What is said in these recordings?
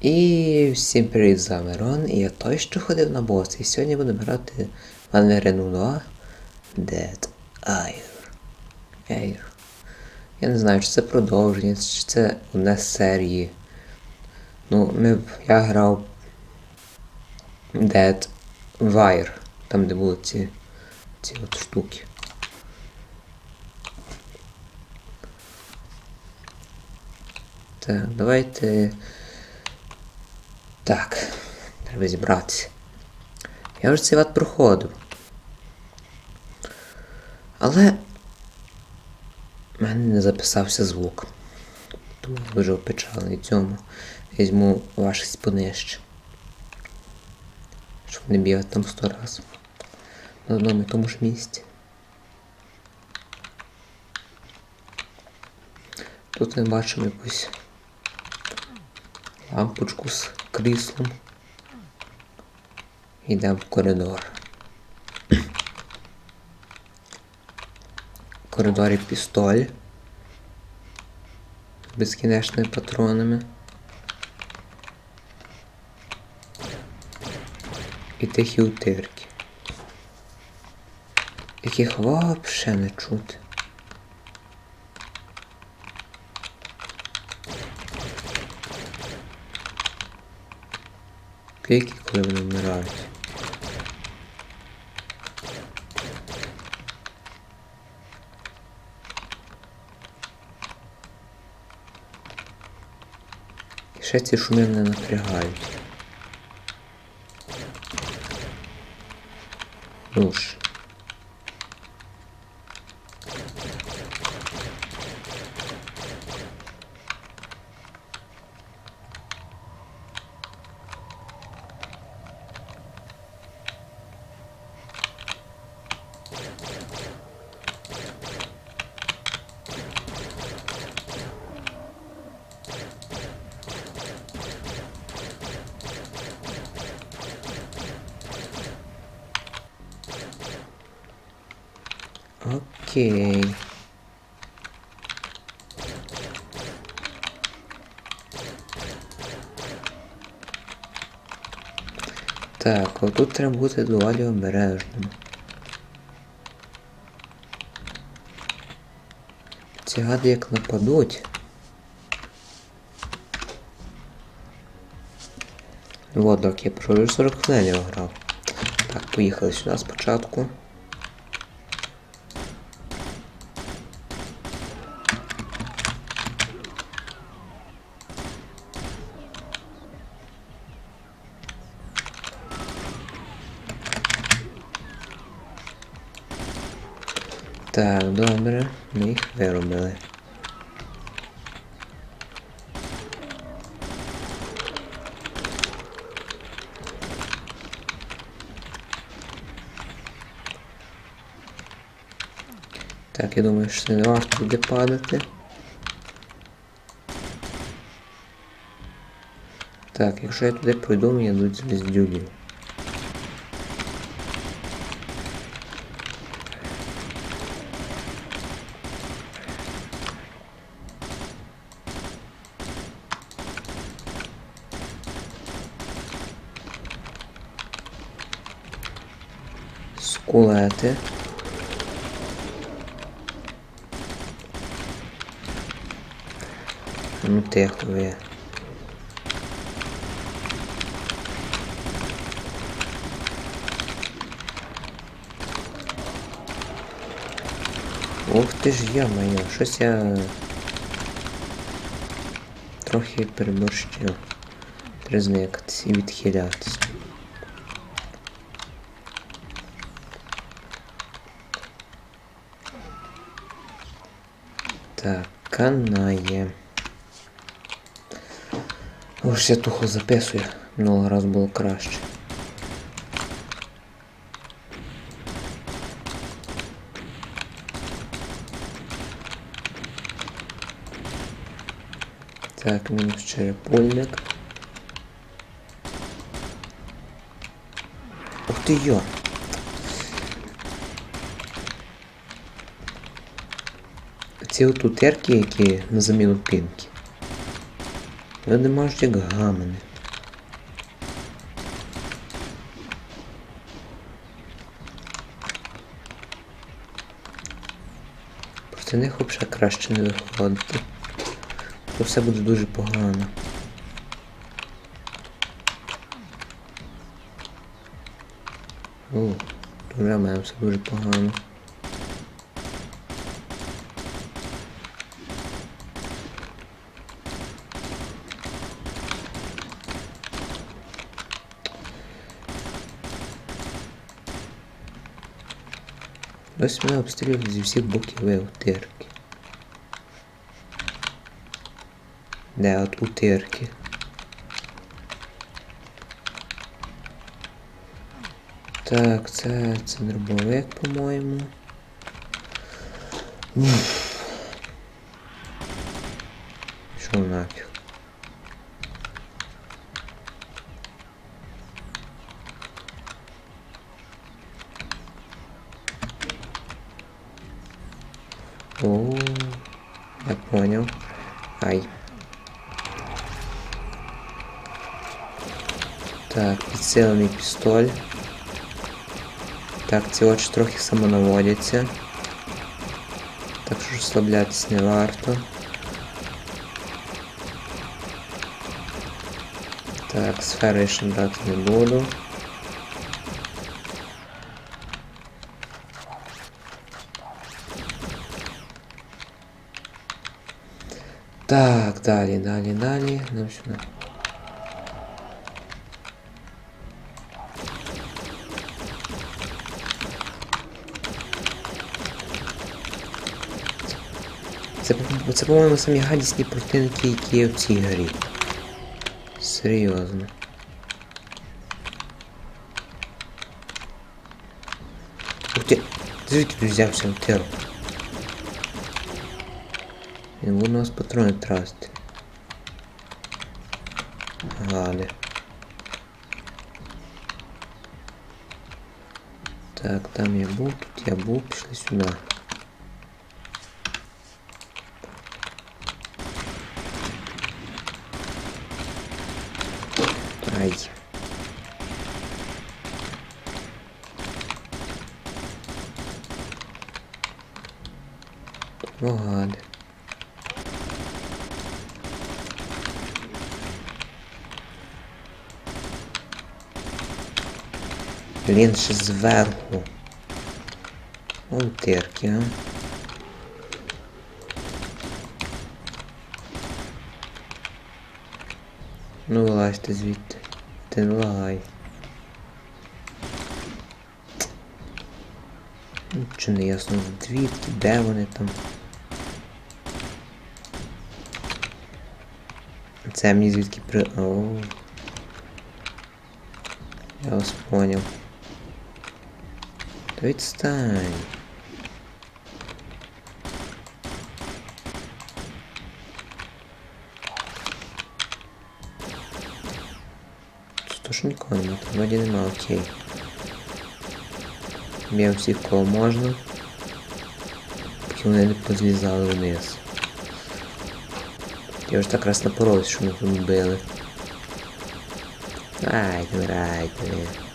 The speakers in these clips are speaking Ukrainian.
І всім привіт, з вами Рон, і я той, що ходив на бос, і сьогодні буду грати Валерину 2 Dead Air. Air. Я не знаю, чи це продовження, чи це одне з серії. Ну, ми, я грав Dead Wire, там де були ці, ці от штуки. Так, давайте. Так, треба зібратися. Я вже цей ват проходив. Але в мене не записався звук. Тому я дуже опечалений цьому. Візьму важкість понижче. Щоб не бігати там сто раз. На одному тому ж місці. Тут ми бачимо якусь лампочку з кріслом. Йдемо в коридор. В коридорі пістоль. Безкінечними патронами. І тихі утирки. Яких вообще не чути. Кліки, коли вони вмирають. І ще ці шуми мене напрягають. Ну ж. Окей. Так, отут треба бути доволі обережним. Ці гади як нападуть. Вот, так, я про 40 хвилин грав. Так, поїхали сюди спочатку. Добре, ми їх виробили. Так, я думаю, що це не варто буде падати. Так, якщо я туди пройду, мені йдуть звіздюлі. Скулети. Ну тихо ви. Ух ти ж я моя, щось я трохи переборщив. Треба зникатись і відхилятись. Канає. Ось я тухо записую. Минулого разу було краще. Так, мінус черепульник. Ух ти йо! Ці утерки, які на заміну пінки. Люди можуть як гамини. Проти них взагалі краще не виходити. Бо все буде дуже погано. О, дуже в мене все дуже погано. Ось мене обстрілюють зі всіх боків утирки. Де от утирки? Так, це, це дробовик, по-моєму. Що нафіг? підсилений пістоль. Так, ці очі трохи самонаводяться. Так що розслаблятись не варто. Так, сфери я ще брати не буду. Так, далі, далі, далі. Ну, сюди. Це, по- це по-моєму, самі гадісні противники, які є в цій грі. Серйозно. Ти, звідки ти взявся в тиру? Він буде нас патрони трасти. Гади. Так, там я був, тут я був, пішли сюди. Ай. О, гади. Блін, ще зверху. О, а. Ну, вилазьте звідти. Ти не лагай. Нічого не ясно, звідки, де вони там. Це мені звідки при... Оу. Я вас понял. Та відстань. Тут теж нікого нема, тут вроді нема, окей. Б'ємо всіх кого можна. Поки вони не позлізали вниз. Я вже так раз напоровся, що ми тут били. Ай, грайте, блін.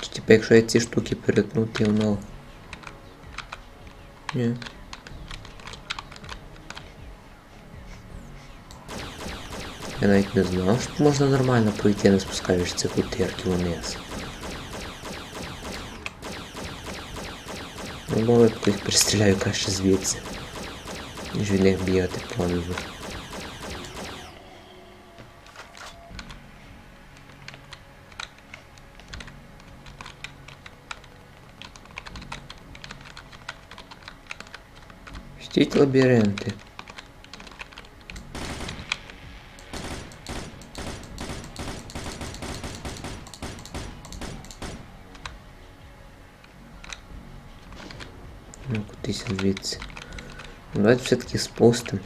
Чи, Типа, якщо я ці штуки перетнути, воно... Ні. Я навіть не знав, що можна нормально пройти, не спускаєш цих утирків вниз. Ну, бо я перестріляю краще звідси. Них бігати понизу. Стіть лабіринти. Ну, кудись звідси. Давайте все-таки спустимо.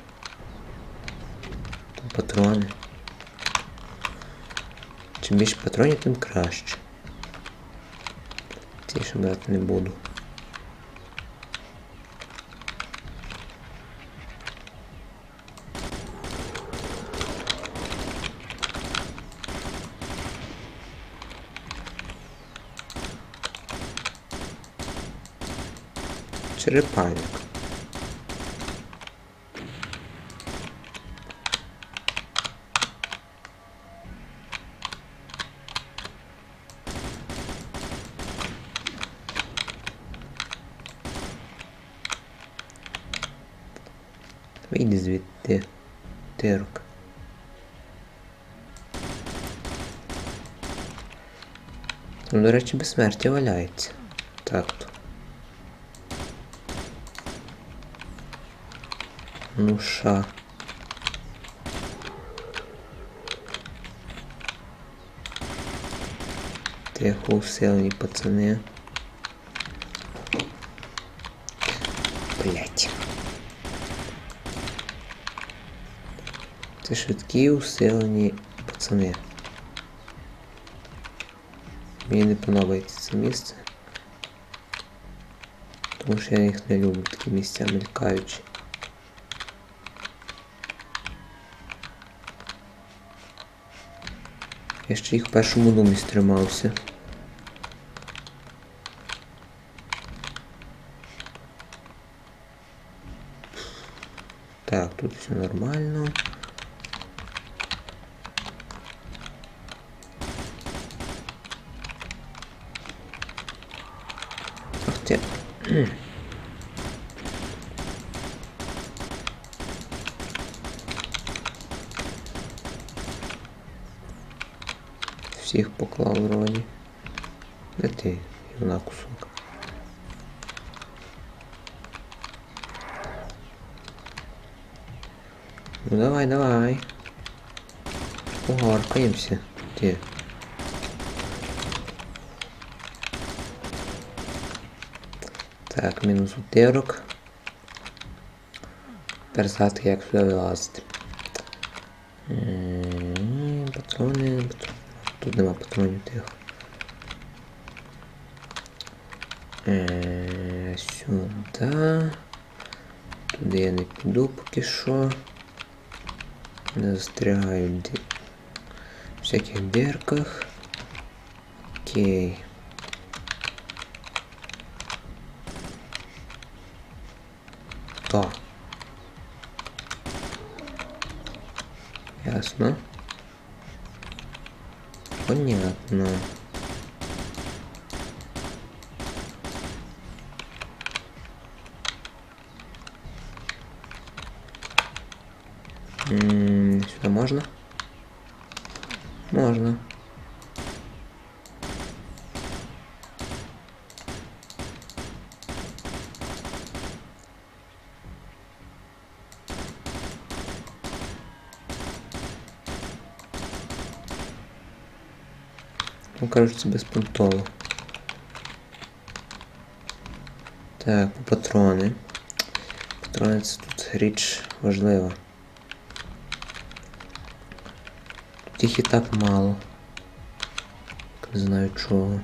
патрони. Чим більше патронів, тим краще. Ці ще брати не буду. Черепальник. до речі, безсмертя валяється. Так то. Ну ша. Тихо усилені пацани. Блять. Це швидкі усилені пацани. Мені не подобається це місце. Тому що я їх не люблю, такі місця мелькаючі. Я ще їх в першому домі стримався. Так, тут все нормально. Всіх поклав вроді. Де ти, юна кусок? Ну давай, давай. Погоркаємося. Ти. Так, мінус утирок. Тепер згадки, як сюди вилазити. Патрони, патрони. Тут нема патронів тих. Е, Сюди. Туди я не піду поки що. Не застрягаю в всяких дірках. Окей. То. Ясно. Понятно. М, Сюда можно? Можно. Ну, кажется, безпонтово. Так, патрони. Патрони це тут річ важлива. Тут їх і так мало. Не знаю чого.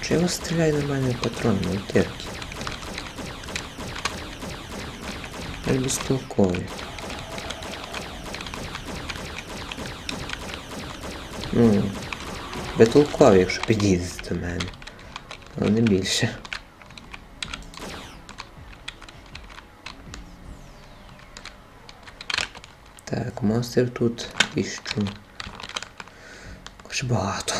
Чого стріляє на мене патрон на утирки? Я. Ну, безтолковий, якщо підійдете до мене. Але не більше. Так, монстрів тут іщу. Хоч багато.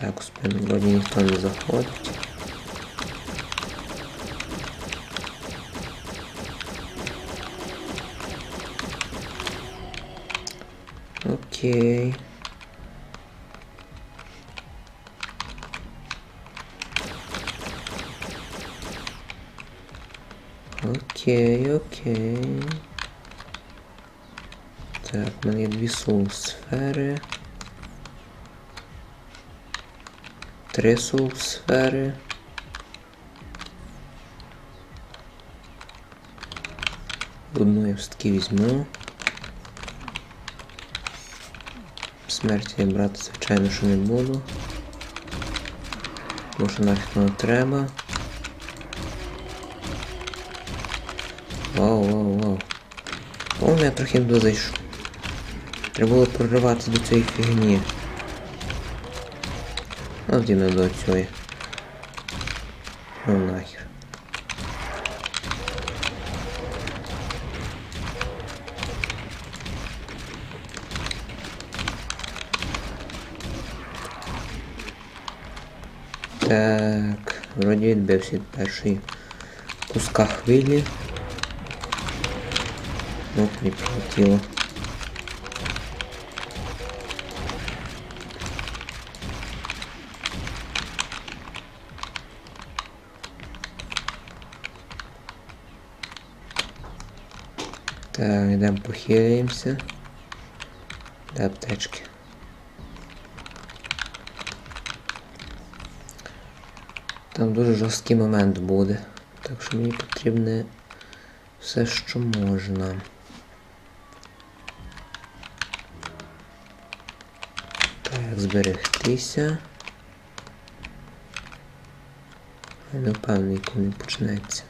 Так, у спину вроді ніхто не заходить. Окей. Окей, окей. Так, в мене є дві Три сфери. Одну я все-таки візьму. Смерті я брати, звичайно, що не буду. Тому що нафіг не треба. Вау, вау, вау. О, я трохи не зайшов. Треба було прориватися до цієї фігні. А тоді не до цієї. Ну нахер. Так, вроді відбився від першої куска хвилі. Ну, не прилетіло. Йдемо похиляємося. Де аптечки? Там дуже жорсткий момент буде. Так що мені потрібне все, що можна. Так, зберегтися. Впевнений, коли почнеться.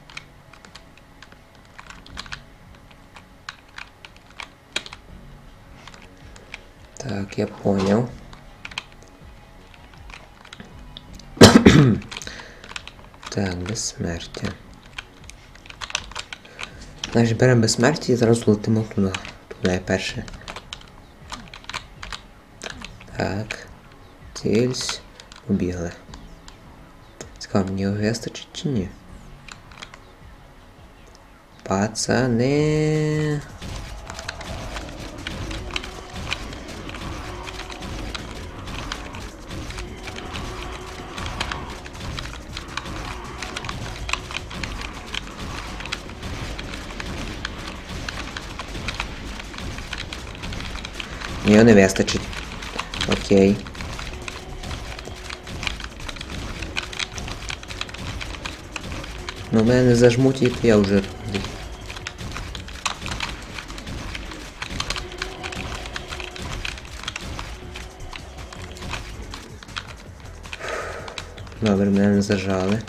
Так, я понял. так, безсмертя. Значить, беремо безсмертя і зараз летимо туди. Туди перше. Так. Цільсь. Побігли. Цікаво, мені його вистачить чи ні? Пацани. Його не вистачить. Окей. Ну мене не зажмуть і я вже. Добре, мене не зажали.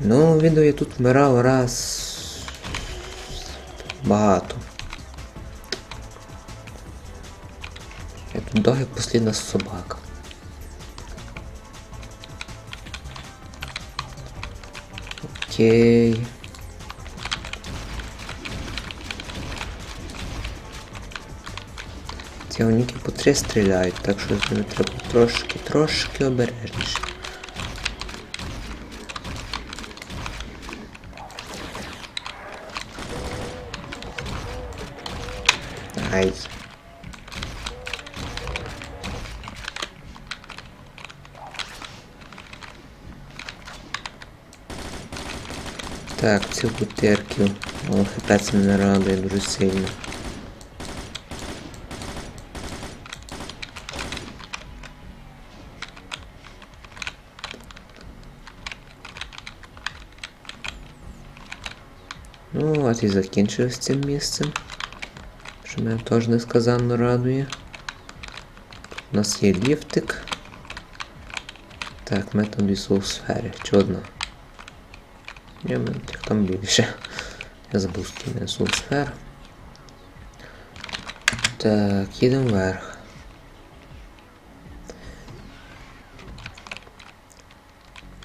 Ну, відео я тут вмирав раз. Багато. Доги послідна собака. Окей. Ці уніки по три стріляють, так що з ними треба трошки, трошки обережніше. Ай. Так, цю бутерків. О, хп це мене радує дуже сильно. Ну, от і закінчив з цим місцем. Що мене теж несказанно радує. У нас є ліфтик. Так, метод дві сфери. Чи одна? Я мене їх там більше. Я забув скільки сфер. Так, їдемо вверх.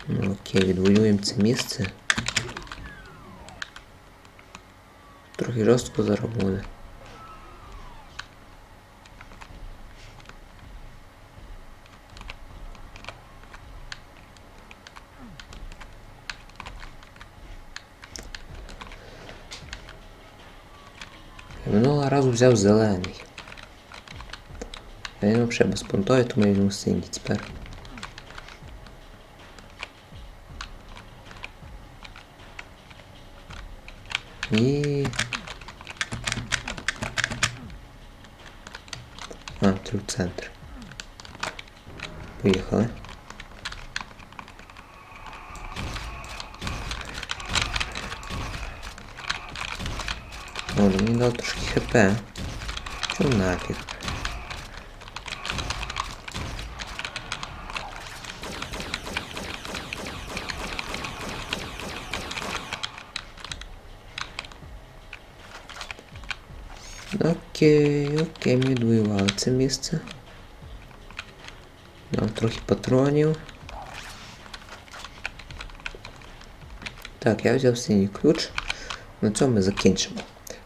Ну, окей, відвоюємо це місце. Трохи жорстко буде. взяв зелений. Він взагалі без понтою, тому я візьму синій тепер. І... А, ти центр. Поїхали. Дало трошки хп. Чому нафіг? Окей, окей, ми відвоювали це місце. Нам трохи патронів. Так, я взяв синій ключ. На цьому ми закінчимо.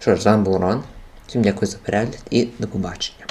Що ж, з вами був Рон. Всім дякую за перегляд і до побачення.